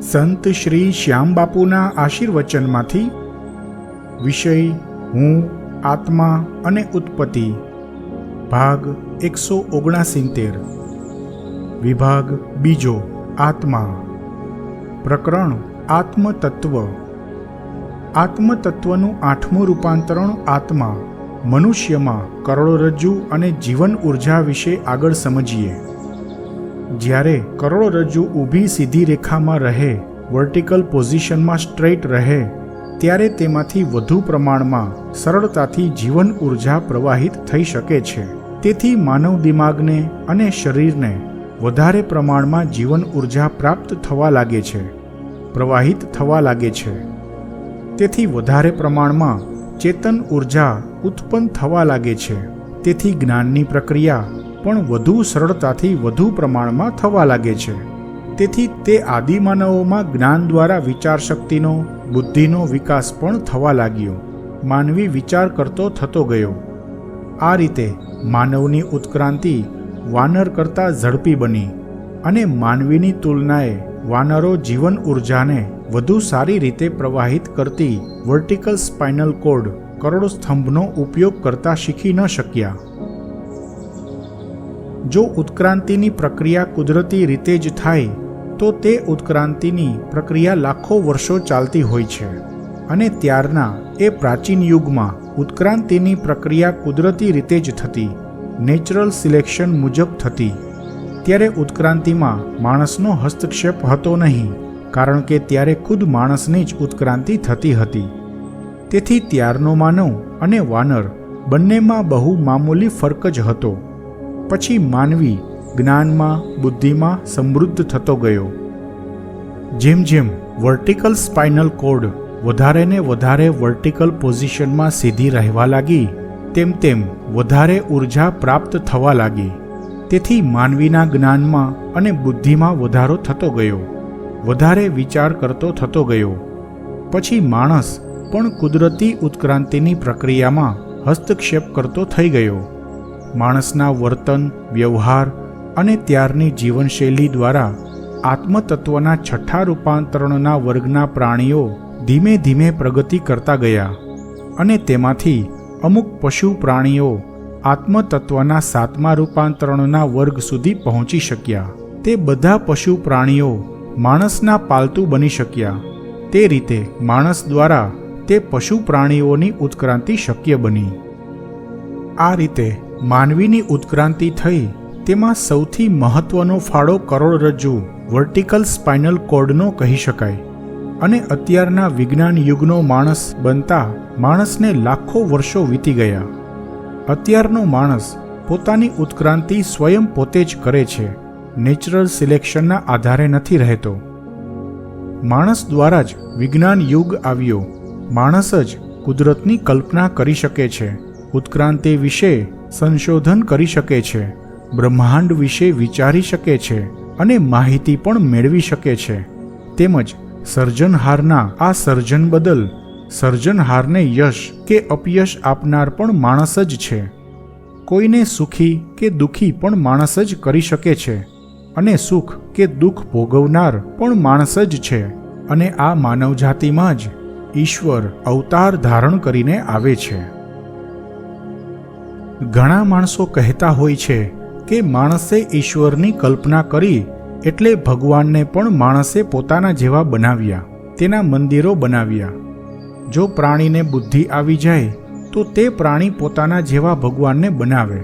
સંત શ્રી શ્યામબાપુના આશીર્વચનમાંથી વિષય હું, આત્મા અને ઉત્પત્તિ, ભાગ એકસો ઓગણસિત્તેર. વિભાગ બીજો, આત્મા. પ્રકરણ, આત્મતત્વ. આત્મતત્વનું આઠમું રૂપાંતરણ આત્મા, મનુષ્યમાં, કરોડરજ્જુ અને જીવન ઊર્જા વિશે આગળ સમજીએ. જ્યારે કરોડરજ્જુ ઊભી સીધી રેખામાં રહે, વર્ટિકલ પોઝિશનમાં સ્ટ્રેટ રહે, ત્યારે તેમાંથી વધુ પ્રમાણમાં સરળતાથી જીવન ઊર્જા પ્રવાહિત થઈ શકે છે. તેથી માનવ દિમાગને અને શરીરને વધારે પ્રમાણમાં જીવન ઊર્જા પ્રાપ્ત થવા લાગે છે, પ્રવાહિત થવા લાગે છે. તેથી વધારે પ્રમાણમાં ચેતન ઊર્જા ઉત્પન્ન થવા લાગે છે. તેથી જ્ઞાનની પ્રક્રિયા પણ વધુ સરળતાથી વધુ પ્રમાણમાં થવા લાગે છે. તેથી તે આદિમાનવોમાં જ્ઞાન દ્વારા વિચાર શક્તિનો બુદ્ધિનો વિકાસ પણ થવા લાગ્યો. માનવી વિચાર કરતો થતો ગયો. આ રીતે માનવની ઉત્ક્રાંતિ વાનર કરતાં ઝડપી બની અને માનવીની તુલનાએ વાનરો જીવન ઉર્જાને વધુ સારી રીતે પ્રવાહિત કરતી વર્ટિકલ સ્પાઇનલ કોડ કરોડ સ્તંભનો ઉપયોગ કરતા શીખી ન શક્યા. જો ઉત્ક્રાંતિની પ્રક્રિયા કુદરતી રીતે જ થાય, તો તે ઉત્ક્રાંતિની પ્રક્રિયા લાખો વર્ષો ચાલતી હોય છે. અને ત્યારના એ પ્રાચીન યુગમાં ઉત્ક્રાંતિની પ્રક્રિયા કુદરતી રીતે જ થતી, નેચરલ સિલેક્શન મુજબ થતી. ત્યારે ઉત્ક્રાંતિમાં માણસનો હસ્તક્ષેપ હતો નહીં, કારણ કે ત્યારે ખુદ માણસની જ ઉત્ક્રાંતિ થતી હતી. તેથી ત્યારનો માનવ અને વાનર બંનેમાં બહુ મામૂલી ફરક જ હતો. પછી માનવી જ્ઞાનમાં, બુદ્ધિમાં સમૃદ્ધ થતો ગયો. જેમ જેમ વર્ટિકલ સ્પાઇનલ કોડ વધારે ને વધારે વર્ટિકલ પોઝિશનમાં સીધી રહેવા લાગી, તેમ તેમ વધારે ઊર્જા પ્રાપ્ત થવા લાગી. તેથી માનવીના જ્ઞાનમાં અને બુદ્ધિમાં વધારો થતો ગયો. વધારે વિચાર કરતો થતો ગયો. પછી માણસ પણ કુદરતી ઉત્ક્રાંતિની પ્રક્રિયામાં હસ્તક્ષેપ કરતો થઈ ગયો. માણસના વર્તન, વ્યવહાર અને ત્યારની જીવનશૈલી દ્વારા આત્મતત્વના છઠ્ઠા રૂપાંતરણના વર્ગના પ્રાણીઓ ધીમે ધીમે પ્રગતિ કરતા ગયા અને તેમાંથી અમુક પશુ પ્રાણીઓ આત્મતત્વના સાતમા રૂપાંતરણના વર્ગ સુધી પહોંચી શક્યા. તે બધા પશુ પ્રાણીઓ માણસના પાલતુ બની શક્યા. તે રીતે માણસ દ્વારા તે પશુ પ્રાણીઓની ઉત્ક્રાંતિ શક્ય બની. આ રીતે માનવીની ઉત્ક્રાંતિ થઈ, તેમાં સૌથી મહત્વનો ફાળો કરોડરજ્જુ વર્ટિકલ સ્પાઇનલ કોર્ડનો કહી શકાય. અને અત્યારના વિજ્ઞાન યુગનો માણસ બનતા માણસને લાખો વર્ષો વીતી ગયા. અત્યારનો માણસ પોતાની ઉત્ક્રાંતિ સ્વયં પોતે જ કરે છે, નેચરલ સિલેક્શનના આધારે નથી રહેતો. માણસ દ્વારા જ વિજ્ઞાન યુગ આવ્યો. માણસ જ કુદરતની કલ્પના કરી શકે છે. ઉત્ક્રાંતિ વિશે સંશોધન કરી શકે છે, બ્રહ્માંડ વિશે વિચારી શકે છે અને માહિતી પણ મેળવી શકે છે. તેમજ સર્જનહારના આ સર્જન બદલ સર્જનહારને યશ કે અપયશ આપનાર પણ માણસ જ છે. કોઈને સુખી કે દુઃખી પણ માણસ જ કરી શકે છે અને સુખ કે દુઃખ ભોગવનાર પણ માણસ જ છે અને આ માનવજાતિમાં જ ઈશ્વર અવતાર ધારણ કરીને આવે છે. ઘણા માણસો કહેતા હોય છે કે માણસે ઈશ્વરની કલ્પના કરી એટલે ભગવાનને પણ માણસે પોતાના જેવા બનાવ્યા, તેના મંદિરો બનાવ્યા. જો પ્રાણીને બુદ્ધિ આવી જાય, તો તે પ્રાણી પોતાના જેવા ભગવાનને બનાવે.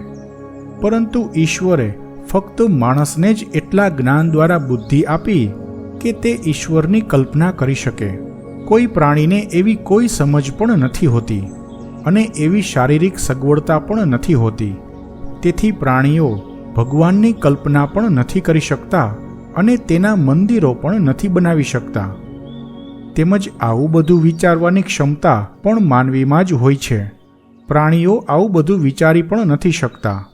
પરંતુ ઈશ્વરે ફક્ત માણસને જ એટલા જ્ઞાન દ્વારા બુદ્ધિ આપી કે તે ઈશ્વરની કલ્પના કરી શકે. કોઈ પ્રાણીને એવી કોઈ સમજ પણ નથી હોતી. અને એવી શારીરિક સગવડતા પણ નથી હોતી. તેથી પ્રાણીઓ ભગવાનની કલ્પના પણ નથી કરી શકતા અને તેના મંદિરો પણ નથી બનાવી શકતા. તેમજ આવું બધું વિચારવાની ક્ષમતા પણ માનવીમાં જ હોય છે. પ્રાણીઓ આવું બધું વિચારી પણ નથી શકતા.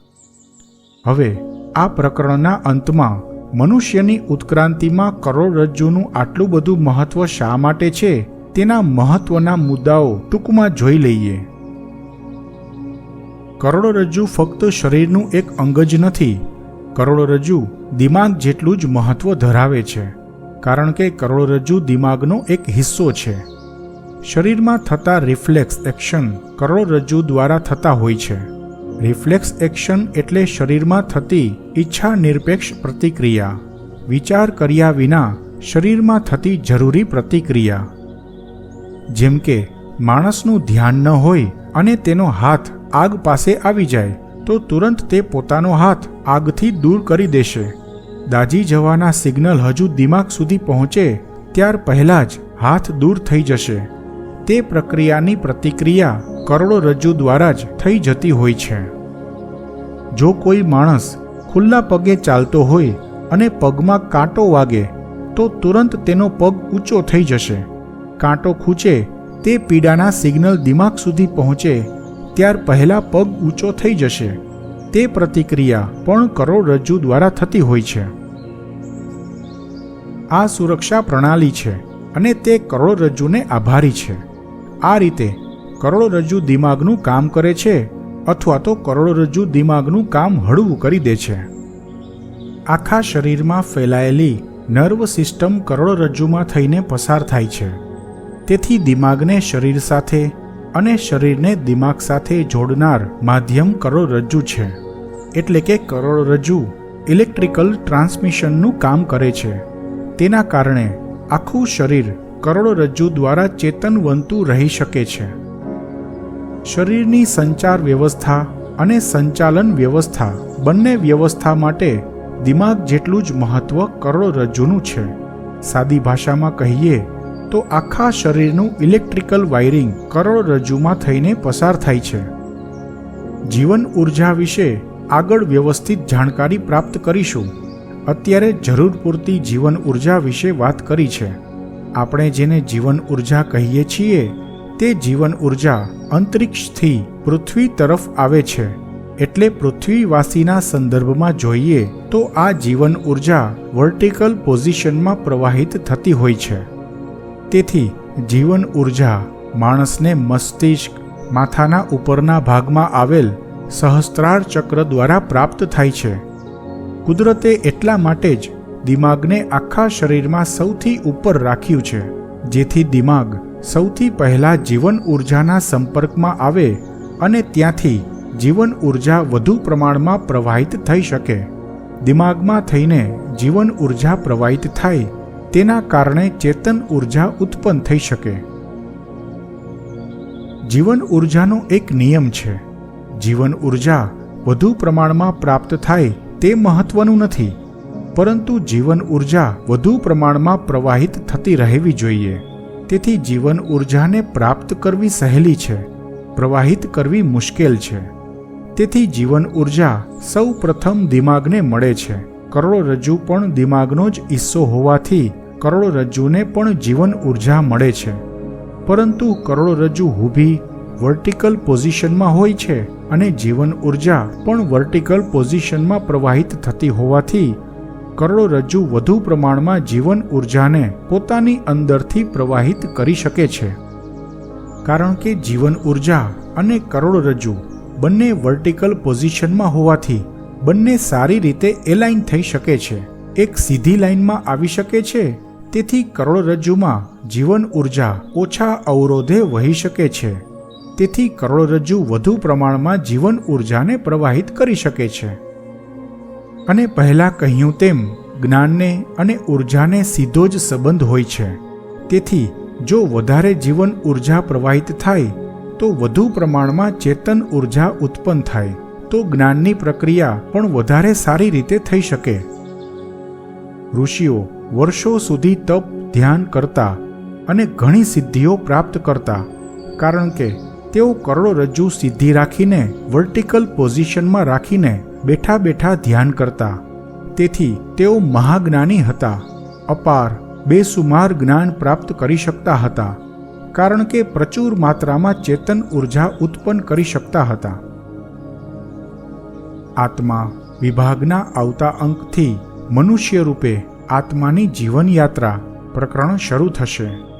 હવે, આ પ્રકરણના અંતમાં મનુષ્યની ઉત્ક્રાંતિમાં કરોડરજ્જુનું આટલું બધું મહત્વ શા માટે છે તેના મહત્વના મુદ્દાઓ ટૂંકમાં જોઈ લઈએ. કરોડરજ્જુ ફક્ત શરીરનું એક અંગ જ નથી. કરોડરજ્જુ દિમાગ જેટલું જ મહત્વ ધરાવે છે. કારણ કે કરોડરજ્જુ દિમાગનો એક હિસ્સો છે. શરીરમાં થતા રિફ્લેક્સ એક્શન કરોડરજ્જુ દ્વારા થતા હોય છે. રિફ્લેક્સ એક્શન એટલે શરીરમાં થતી ઈચ્છા નિરપેક્ષ પ્રતિક્રિયા. વિચાર કર્યા વિના શરીરમાં થતી જરૂરી પ્રતિક્રિયા. જેમ કે માણસનું ધ્યાન ન હોય અને તેનો હાથ આગ પાસે આવી જાય, તો તુરંત તે પોતાનો હાથ આગથી દૂર કરી દેશે. દાજી જવાના સિગ્નલ હજુ દિમાગ સુધી પહોંચે, ત્યાર પહેલાં જ હાથ દૂર થઈ જશે. તે પ્રક્રિયાની પ્રતિક્રિયા કરોડરજ્જુ દ્વારા જ થઈ જતી હોય છે. જો કોઈ માણસ ખુલ્લા પગે ચાલતો હોય અને પગમાં કાંટો વાગે, તો તુરંત તેનો પગ ઊંચો થઈ જશે. કાંટો ખૂંચે તે પીડાના સિગ્નલ દિમાગ સુધી પહોંચે ત્યાર પહેલા પગ ઊંચો થઈ જશે. તે પ્રતિક્રિયા પણ કરોડરજ્જુ દ્વારા થતી હોય છે. આ સુરક્ષા પ્રણાલી છે અને તે કરોડરજ્જુને આભારી છે. આ રીતે કરોડરજ્જુ દિમાગનું કામ કરે છે અથવા તો કરોડરજ્જુ દિમાગનું કામ હળવું કરી દે છે. આખા શરીરમાં ફેલાયેલી નર્વ સિસ્ટમ કરોડરજ્જુમાં થઈને પસાર થાય છે. તેથી દિમાગને શરીર સાથે અને શરીરને દિમાગ સાથે જોડનાર માધ્યમ કરોડરજ્જુ છે. એટલે કે કરોડરજ્જુ ઇલેક્ટ્રિકલ ટ્રાન્સમિશનનું કામ કરે છે. તેના કારણે આખું શરીર કરોડરજ્જુ દ્વારા ચેતનવંતું રહી શકે છે. શરીરની સંચાર વ્યવસ્થા અને સંચાલન વ્યવસ્થા બંને વ્યવસ્થા માટે દિમાગ જેટલું જ મહત્વ કરોડરજ્જુનું છે. સાદી ભાષામાં કહીએ તો આખા શરીરનું ઇલેક્ટ્રિકલ વાયરિંગ કરોડરજ્જુમાં થઈને પસાર થાય છે. જીવન ઊર્જા વિશે આગળ વ્યવસ્થિત જાણકારી પ્રાપ્ત કરીશું. અત્યારે જરૂર પૂરતી જીવન ઊર્જા વિશે વાત કરી છે. આપણે જેને જીવન ઊર્જા કહીએ છીએ, તે જીવન ઊર્જા અંતરિક્ષથી પૃથ્વી તરફ આવે છે. એટલે પૃથ્વીવાસીના સંદર્ભમાં જોઈએ તો આ જીવન ઊર્જા વર્ટિકલ પોઝિશનમાં પ્રવાહિત થતી હોય છે. તેથી જીવન ઊર્જા માણસને મસ્તિષ્ક માથાના ઉપરના ભાગમાં આવેલ સહસ્ત્રાર ચક્ર દ્વારા પ્રાપ્ત થાય છે. કુદરતે એટલા માટે જ દિમાગને આખા શરીરમાં સૌથી ઉપર રાખ્યું છે, જેથી દિમાગ સૌથી પહેલાં જીવન ઉર્જાના સંપર્કમાં આવે અને ત્યાંથી જીવન ઊર્જા વધુ પ્રમાણમાં પ્રવાહિત થઈ શકે. દિમાગમાં થઈને જીવન ઊર્જા પ્રવાહિત થાય તેના કારણે ચેતન ઊર્જા ઉત્પન્ન થઈ શકે. જીવન ઉર્જાનો એક નિયમ છે. જીવન ઊર્જા વધુ પ્રમાણમાં પ્રાપ્ત થાય તે મહત્વનું નથી, પરંતુ જીવન ઊર્જા વધુ પ્રમાણમાં પ્રવાહિત થતી રહેવી જોઈએ. તેથી જીવન ઉર્જાને પ્રાપ્ત કરવી સહેલી છે, પ્રવાહિત કરવી મુશ્કેલ છે. તેથી જીવન ઊર્જા સૌ પ્રથમ દિમાગને મળે છે. કરોડરજ્જુ પણ દિમાગનો જ હિસ્સો હોવાથી કરોડરજ્જુને પણ જીવન ઊર્જા મળે છે. પરંતુ કરોડરજ્જુ ઊભી વર્ટિકલ પોઝિશનમાં હોય છે અને જીવન ઊર્જા પણ વર્ટિકલ પોઝિશનમાં પ્રવાહિત થતી હોવાથી કરોડરજ્જુ વધુ પ્રમાણમાં જીવન ઉર્જાને પોતાની અંદરથી પ્રવાહિત કરી શકે છે. કારણ કે જીવન ઊર્જા અને કરોડરજ્જુ બંને વર્ટિકલ પોઝિશનમાં હોવાથી બંને સારી રીતે એલાઇન થઈ શકે છે. એક સીધી લાઇનમાં આવી શકે છે તેથી કરોડરજ્જુમાં જીવન ઊર્જા ઓછા અવરોધે વહી શકે છે. તેથી કરોડરજ્જુ વધુ પ્રમાણમાં જીવન ઉર્જાને પ્રવાહિત કરી શકે છે. અને પહેલાં કહ્યું તેમ, જ્ઞાનને અને ઉર્જાને સીધો જ સંબંધ હોય છે. તેથી જો વધારે જીવન ઊર્જા પ્રવાહિત થાય, તો વધુ પ્રમાણમાં ચેતન ઊર્જા ઉત્પન્ન થાય, તો જ્ઞાનની પ્રક્રિયા પણ વધારે સારી રીતે થઈ શકે. ઋષિઓ વર્ષો સુધી તપ, ધ્યાન કરતા અને ઘણી સિદ્ધિઓ પ્રાપ્ત કરતા, કારણ કે તેઓ કરોડરજ્જુ સીધી રાખીને વર્ટિકલ પોઝિશનમાં રાખીને બેઠા બેઠા ધ્યાન કરતા. તેથી તેઓ મહાજ્ઞાની હતા, અપાર, બેસુમાર જ્ઞાન પ્રાપ્ત કરી શકતા હતા, કારણ કે પ્રચુર માત્રામાં ચેતન ઊર્જા ઉત્પન્ન કરી શકતા હતા. આત્મા વિભાગના આવતા અંકથી મનુષ્ય રૂપે આત્માની જીવનયાત્રા પ્રકરણ શરૂ થશે.